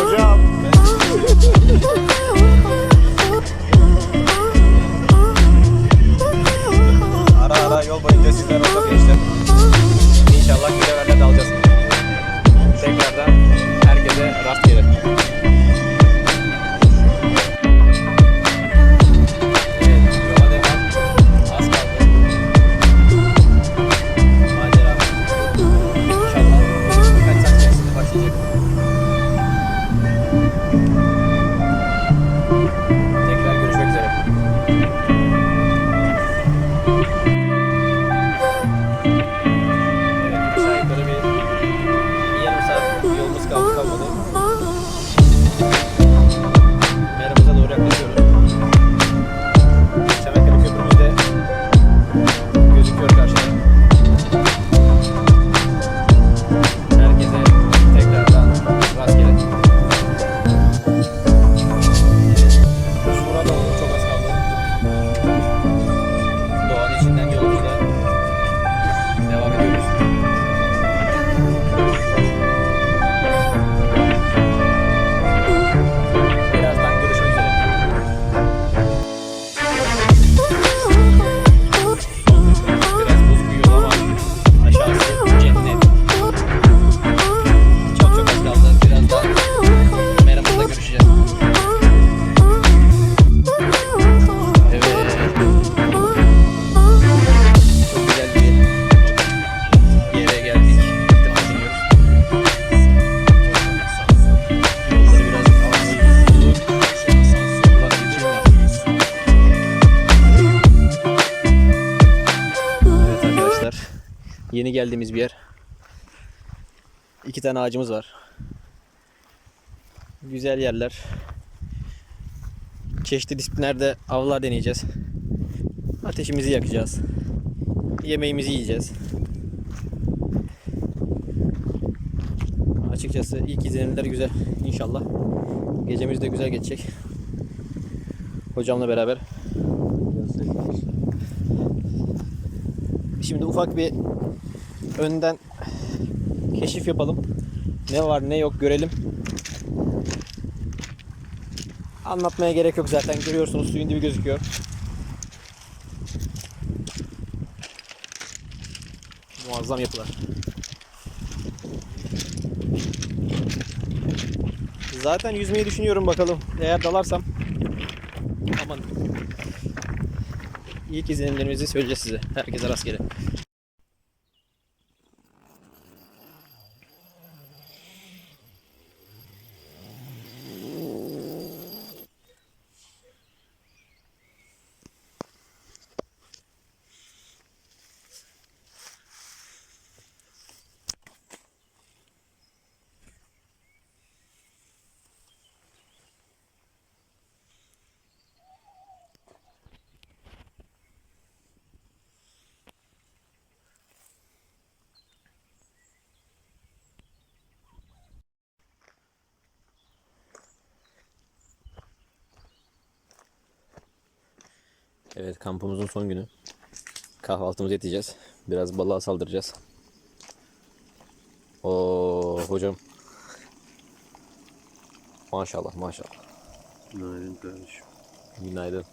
Hocam. Ara ara yol boyunca sizler Yeni geldiğimiz bir yer. İki tane ağacımız var. Güzel yerler. Çeşitli disiplinlerde avlar deneyeceğiz. Ateşimizi yakacağız. Yemeğimizi yiyeceğiz. Açıkçası ilk izlenimler güzel inşallah. Gecemiz de güzel geçecek. Hocamla beraber. Şimdi ufak bir önden keşif yapalım. Ne var ne yok görelim. Anlatmaya gerek yok zaten görüyorsunuz suyun dibi gözüküyor. Muazzam yapılar. Zaten yüzmeyi düşünüyorum bakalım. Eğer dalarsam aman İlk izlenimlerimizi söyleyeceğiz size. Herkese rastgele. Evet kampımızın son günü. Kahvaltımızı edeceğiz. Biraz balığa saldıracağız. Oo hocam. Maşallah maşallah. Günaydın kardeşim. Günaydın.